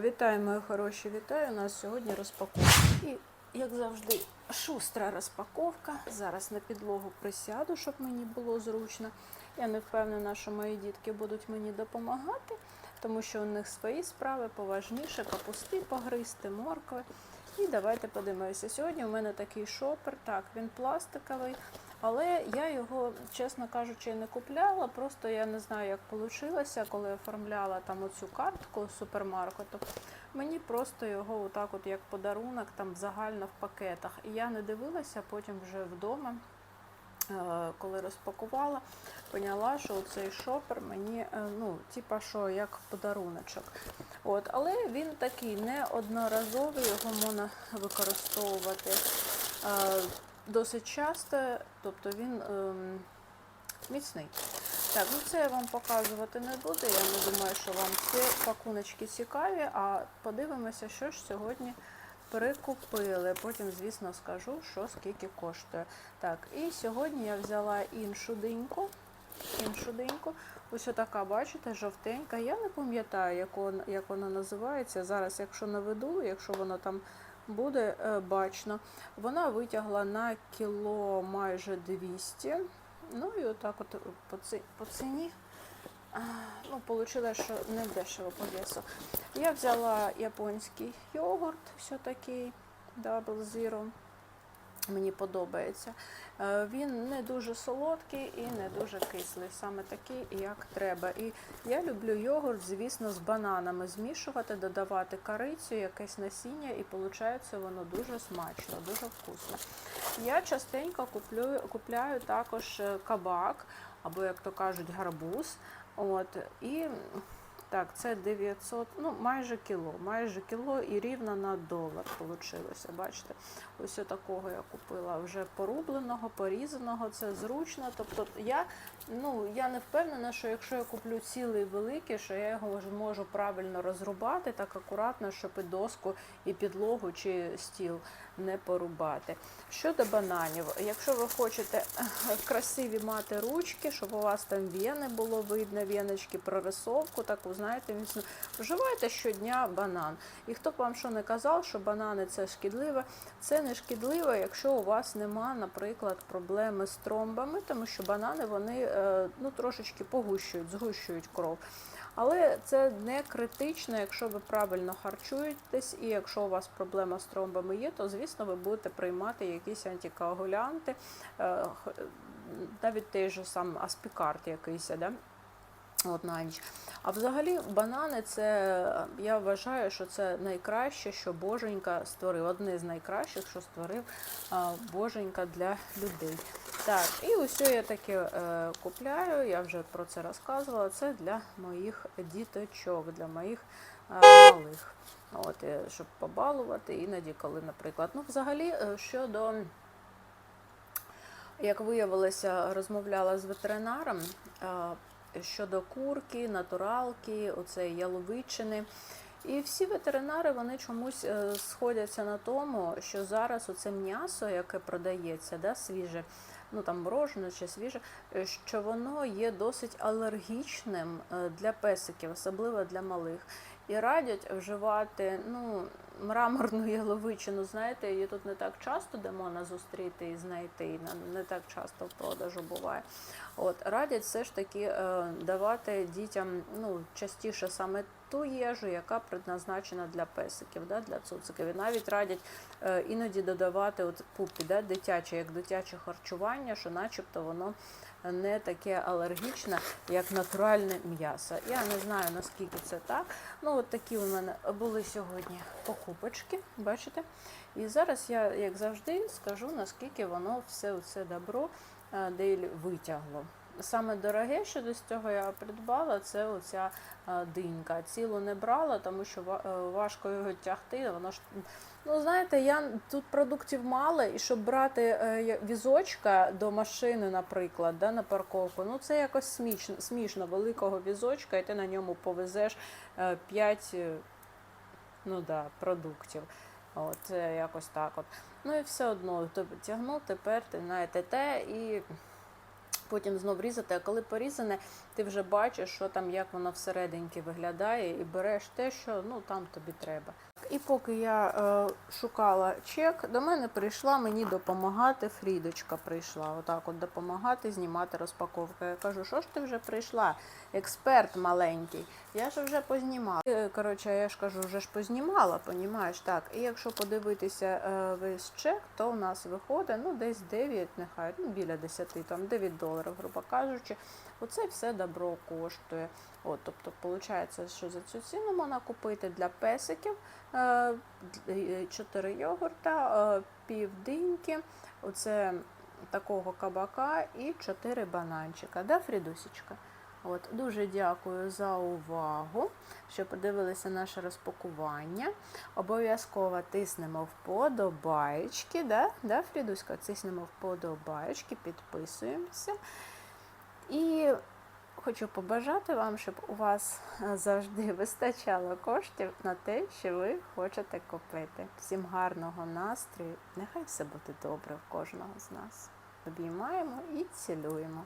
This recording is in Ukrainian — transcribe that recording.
Вітаю, мої хороші, вітаю. У нас сьогодні розпаковка. І, як завжди, шустра розпаковка. Зараз на підлогу присяду, щоб мені було зручно. Я не впевнена, що мої дітки будуть мені допомагати, тому що у них свої справи поважніше, капусти погризти, моркви. І давайте подивимося. Сьогодні у мене такий шопер. Так, він пластиковий, але я його, чесно кажучи, не купляла. Просто я не знаю, як вийшло, коли оформляла там оцю картку з супермаркету. Мені просто його отак, от як подарунок, там загально в пакетах. І я не дивилася, потім вже вдома. е, Коли розпакувала, поняла, що цей шопер мені, е, ну, типа, що як подаруночок. От, але він такий неодноразовий, його можна використовувати е, досить часто, тобто він ем, міцний. Так, ну це я вам показувати не буду. Я не думаю, що вам ці пакуночки цікаві, а подивимося, що ж сьогодні прикупили. Потім, звісно, скажу, що скільки коштує. Так, і сьогодні я взяла іншу диньку. Іншу диньку. Ось така, бачите, жовтенька. Я не пам'ятаю, як вона називається. Зараз, якщо наведу, якщо воно там буде е, бачно. Вона витягла на кіло майже 200. Ну і отак от по, ці, по ціні. Ну, Получила, що не дешево по весу. Я взяла японський йогурт, все такий Double Zero. Мені подобається. Е, Він не дуже солодкий і не дуже кислий, саме такий, як треба. І я люблю йогурт, звісно, з бананами змішувати, додавати корицю, якесь насіння, і виходить воно дуже смачно, дуже вкусно. Я частенько куплю, купляю також е, кабак, або, як то кажуть, гарбуз. От, і так, це 900, ну майже кіло, майже кіло і рівно на долар вийшло. Бачите, ось такого я купила вже порубленого, порізаного, це зручно. Тобто я, ну, я не впевнена, що якщо я куплю цілий великий, що я його можу правильно розрубати так акуратно, щоб і доску, і підлогу чи стіл не порубати. Щодо бананів, якщо ви хочете красиві мати ручки, щоб у вас там вени було видно, віночки, прорисовку, таку, знаєте, міцно, вживайте щодня банан. І хто б вам що не казав, що банани це шкідливо, це не шкідливо, якщо у вас нема, наприклад, проблеми з тромбами, тому що банани вони е, ну, трошечки погущують, згущують кров. Але це не критично, якщо ви правильно харчуєтесь, і якщо у вас проблема з тромбами є, то звісно ви будете приймати якісь антикоагулянти, е, навіть той же сам аспікарт якийсь. Да? От на ніч. А взагалі банани це я вважаю, що це найкраще, що Боженька створив. Одне з найкращих, що створив а, Боженька для людей. Так, і ось я таке е, купляю, я вже про це розказувала. Це для моїх діточок, для моїх е, малих. От, е, щоб побалувати, іноді, коли, наприклад, ну, взагалі, е, щодо як виявилося, розмовляла з ветеринаром е, щодо курки, натуралки, оцеї яловичини. І всі ветеринари вони чомусь е, сходяться на тому, що зараз оце м'ясо, яке продається, да, свіже, ну там морожене чи свіже, е, що воно є досить алергічним е, для песиків, особливо для малих. І радять вживати ну, мраморну яловичину. Знаєте, її тут не так часто де можна зустріти і знайти, не- так часто в продажу буває. От радять все ж таки е, давати дітям ну, частіше саме ту їжу, яка предназначена для песиків, да, для цуциків. І навіть радять е, іноді додавати от пупі, да, дитяче, як дитяче харчування, що начебто воно не таке алергічне, як натуральне м'ясо. Я не знаю наскільки це так. Ну, от такі у мене були сьогодні покупочки, бачите? І зараз я, як завжди, скажу, наскільки воно все це добро е, Дейлі витягло. Саме дороге, що до цього я придбала, це оця е, динька. Цілу не брала, тому що е, важко його тягти. Воно ж ну знаєте, я тут продуктів мало, і щоб брати е, візочка до машини, наприклад, да, на парковку, ну це якось смішно, смішно великого візочка, і ти на ньому повезеш 5 ну да, продуктів. От, якось так от. Ну і все одно тягнув, тепер ти знаєте те і Потім знов різати, а коли порізане, ти вже бачиш, що там, як воно всерединки виглядає, і береш те, що ну там тобі треба. І поки я е, шукала чек, до мене прийшла мені допомагати. Фрідочка прийшла, отак от допомагати знімати розпаковку. Я кажу, що ж ти вже прийшла? Експерт маленький. Я ж вже познімала. Е, Коротше, я ж кажу, вже ж познімала, понімаєш, так. І якщо подивитися е, весь чек, то у нас виходить ну десь 9, нехай ну біля 10, там 9 доларів, грубо кажучи. Оце все добро коштує. От, тобто, виходить, що за цю ціну можна купити для песиків 4 йогурта, е, пів диньки, оце такого кабака і 4 бананчика. Да, Фрідусічка? От, дуже дякую за увагу, що подивилися наше розпакування. Обов'язково тиснемо вподобаєчки, да? Да, Фрідуська? Тиснемо вподобаєчки, підписуємося. І хочу побажати вам, щоб у вас е, завжди вистачало коштів на те, що ви хочете купити. Всім гарного настрою. Нехай все буде добре в кожного з нас. Обіймаємо і цілуємо.